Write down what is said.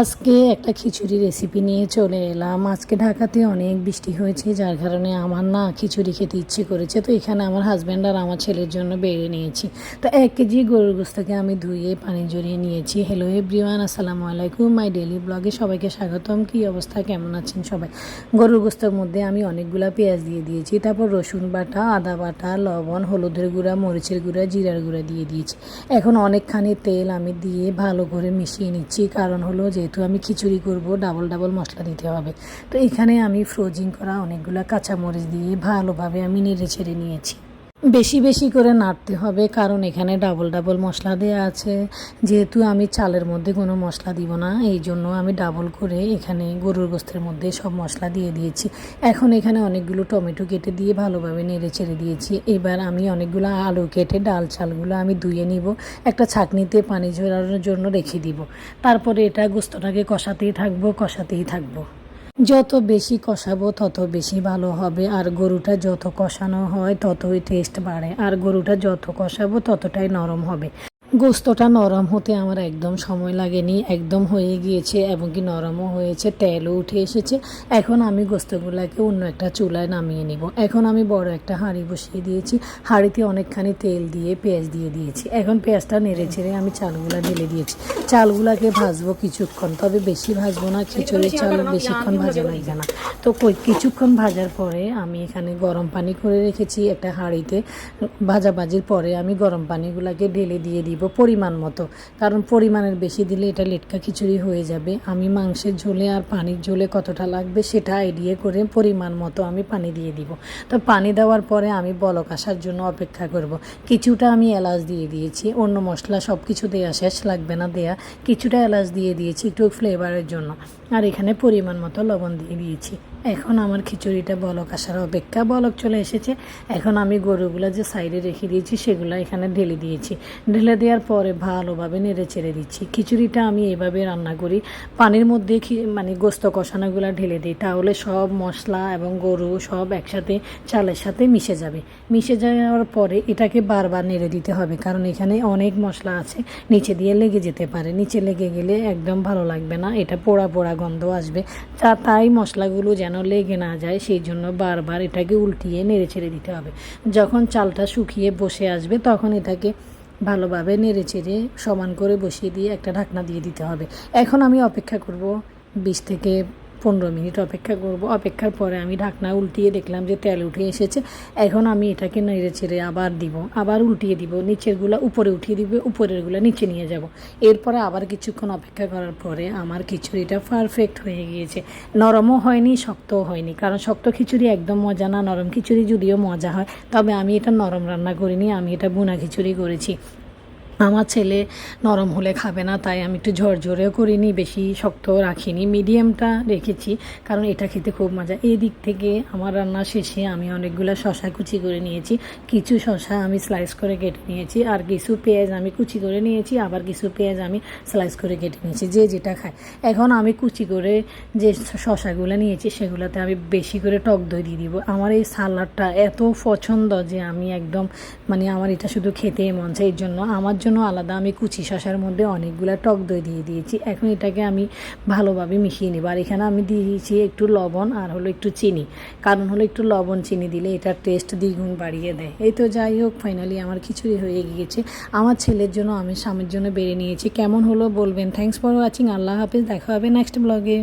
আজকে একটা খিচুড়ি রেসিপি নিয়ে চলে এলাম। আজকে ঢাকাতে অনেক বৃষ্টি হয়েছে, যার কারণে আমার না খিচুড়ি খেতে ইচ্ছে করেছে। তো এখানে আমার হাজব্যান্ড আর আমার ছেলের জন্য বেড়ে নিয়েছি। তো এক কেজি গরুর গোস্তাকে আমি ধুয়ে, পানি জড়িয়ে নিয়েছি। হ্যালো এভরিওয়ান আসসালামু আলাইকুম। মাই ডেলি ব্লগে সবাইকে স্বাগতম। কী অবস্থা? কেমন আছেন সবাই? গরুর গোস্তের মধ্যে আমি অনেকগুলা পেঁয়াজ দিয়ে দিয়েছি। তারপর রসুন বাটা, আদা বাটা, লবণ, হলুদের গুঁড়া, মরিচের গুঁড়া, জিরার গুঁড়া দিয়ে দিয়েছি। এখন অনেকখানি তেল আমি দিয়ে ভালো করে মিশিয়ে নিচ্ছি। কারণ হলো যেহেতু আমি খিচুড়ি করব ডাবল ডাবল মশলা দিতে হবে। তো এখানে আমি ফ্রোজিং করা অনেকগুলো কাঁচামরিচ দিয়ে ভালোভাবে আমি নেড়ে ছেড়ে নিয়েছি। বেশি বেশি করে নাড়তে হবে, কারণ এখানে ডাবল ডাবল মশলা দেওয়া আছে। যেহেতু আমি চালের মধ্যে কোনো মশলা দিব না, এই জন্য আমি ডাবল করে এখানে গরুর গোস্তের মধ্যে সব মশলা দিয়ে দিয়েছি। এখন এখানে অনেকগুলো টমেটো কেটে দিয়ে ভালোভাবে নেড়ে ছেড়ে দিয়েছি। এবার আমি অনেকগুলো আলু কেটে ডাল চালগুলো আমি ধুয়ে নিব, একটা ছাঁকনিতে পানি ঝরানোর জন্য রেখে দিব। তারপরে এটা গোস্তটাকে কষাতেই থাকব কষাতেই থাকব। যত বেশি কষাবো, তত বেশি ভালো হবে। আর গরুটা যত কষানো হয়, ততই টেস্ট বাড়ে। আর গরুটা যত কষাবো, ততটাই নরম হবে। গোস্তটা নরম হতে আমার একদম সময় লাগেনি, একদম হয়ে গিয়েছে এবং কি নরমও হয়েছে, তেলও উঠে এসেছে। এখন আমি গোস্তগুলোকে অন্য একটা চুলায় নামিয়ে নিব। এখন আমি বড় একটা হাঁড়ি বসিয়ে দিয়েছি। হাঁড়িতে অনেকখানি তেল দিয়ে পেঁয়াজ দিয়ে দিয়েছি। এখন পেঁয়াজটা নেড়ে ছেড়ে আমি চালগুলো ঢেলে দিয়েছি। চালগুলাকে ভাজবো কিছুক্ষণ, তবে বেশি ভাজবো না, খিচুড়ির চাল বেশিক্ষণ ভাজা লাগবে না তো কিছুক্ষণ ভাজার পরে আমি এখানে গরম পানি করে রেখেছি একটা হাঁড়িতে। ভাজাভাজির পরে আমি গরম পানিগুলোকে ঢেলে দিয়ে দিব। পরিমাণ মতো। কারণ পরিমাণের বেশি দিলে এটা লেটকা খিচুড়ি হয়ে যাবে। আমি মাংসের ঝোলে আর পানির ঝোলে কতটা লাগবে সেটা আইডিয়া করে পরিমাণ মতো আমি পানি দিয়ে দিব। তো পানি দেওয়ার পরে আমি বলক আসার জন্য অপেক্ষা করব। কিছুটা আমি এলাচ দিয়ে দিয়েছি, অন্য মশলা সব কিছু দেওয়া শেষ, লাগবে না দেয়া। কিছুটা এলাচ দিয়ে দিয়েছি একটু ফ্লেভারের জন্য। আর এখানে পরিমাণ মতো লবণ দিয়ে দিয়েছি। এখন আমার খিচুড়িটা বলক আসার অপেক্ষা, বলক চলে এসেছে। এখন আমি গরুগুলো যে সাইডে রেখে দিয়েছি সেগুলো এখানে ঢেলে দিয়েছি। ঢেলে দেওয়ার পরে ভালোভাবে নেড়ে চেড়ে দিচ্ছি। খিচুড়িটা আমি এভাবে রান্না করি। পানির মধ্যে মানে গোস্ত কষানোগুলো ঢেলে দিই। তাহলে সব মশলা এবং গরু সব একসাথে চালের সাথে মিশে যাবে। মিশে যাওয়ার পরে এটাকে বারবার নেড়ে দিতে হবে। কারণ এখানে অনেক মশলা আছে। নিচে দিয়ে লেগে যেতে পারে। নিচে লেগে গেলে একদম ভালো লাগবে না। এটা পোড়া পোড়া গন্ধ আসবে। তা তাই মশলাগুলো যেন লেগে না যায়, সেই জন্য বারবার এটাকে উল্টিয়ে নেড়ে ছেড়ে দিতে হবে। যখন চালটা শুকিয়ে বসে আসবে, তখন এটাকে ভালোভাবে নেড়ে চেড়ে সমান করে বসিয়ে দিয়ে একটা ঢাকনা দিয়ে দিতে হবে। এখন আমি অপেক্ষা করব বিশ থেকে পনেরো মিনিট অপেক্ষা করব। অপেক্ষার পরে আমি ঢাকনা উল্টিয়ে দেখলাম যে তেল উঠে এসেছে। এখন আমি এটাকে নেড়ে চেড়ে আবার দিব। আবার উল্টিয়ে দিব। নিচেরগুলো উপরে উঠিয়ে দিব। উপরেরগুলো নিচে নিয়ে যাব। এরপরে আবার কিছুক্ষণ অপেক্ষা করার পরে আমার খিচুড়িটা পারফেক্ট হয়ে গিয়েছে। নরমও হয়নি, শক্তও হয়নি। কারণ শক্ত খিচুড়ি একদম মজা না, নরম খিচুড়ি যদিও মজা হয়। তবে আমি এটা নরম রান্না করিনি। আমি এটা বোনা খিচুড়ি করেছি। আমার ছেলে নরম হলে খাবে না, তাই আমি একটু ঝরঝরেও করিনি, বেশি শক্ত রাখিনি। মিডিয়ামটা রেখেছি, কারণ এটা খেতে খুব মজা। এই দিক থেকে আমার রান্না শেষে আমি অনেকগুলো শশা কুচি করে নিয়েছি। কিছু শশা আমি স্লাইস করে কেটে নিয়েছি, আর কিছু পেঁয়াজ আমি কুচি করে নিয়েছি, আবার কিছু পেঁয়াজ আমি স্লাইস করে কেটে নিয়েছি, যে যেটা খায়। এখন আমি কুচি করে যে শশাগুলো নিয়েছি, সেগুলোতে আমি বেশি করে টক দই দিয়ে দিব। আমার এই সালাডটা এত পছন্দ যে আমি একদম মানে আমার এটা শুধু খেতেই মন চাই এই জন্য আমার জন্য আলাদা আমি কুচি শশার মধ্যে অনেকগুলো টক দই দিয়ে দিয়েছি। এখন এটাকে আমি ভালোভাবে মিশিয়ে নেব। আর এখানে আমি দিয়েছি একটু লবণ আর হলো একটু চিনি। কারণ হলো একটু লবণ চিনি দিলে এটার টেস্ট দ্বিগুণ বাড়িয়ে দেয়। এই তো যাই হোক ফাইনালি আমার খিচুড়ি হয়ে গিয়েছে। আমার ছেলের জন্য আমি স্বামীর জন্য বেড়ে নিয়েছি। কেমন হলো বলবেন। থ্যাংকস ফর ওয়াচিং আল্লাহ হাফিজ। দেখা হবে নেক্সট ব্লগে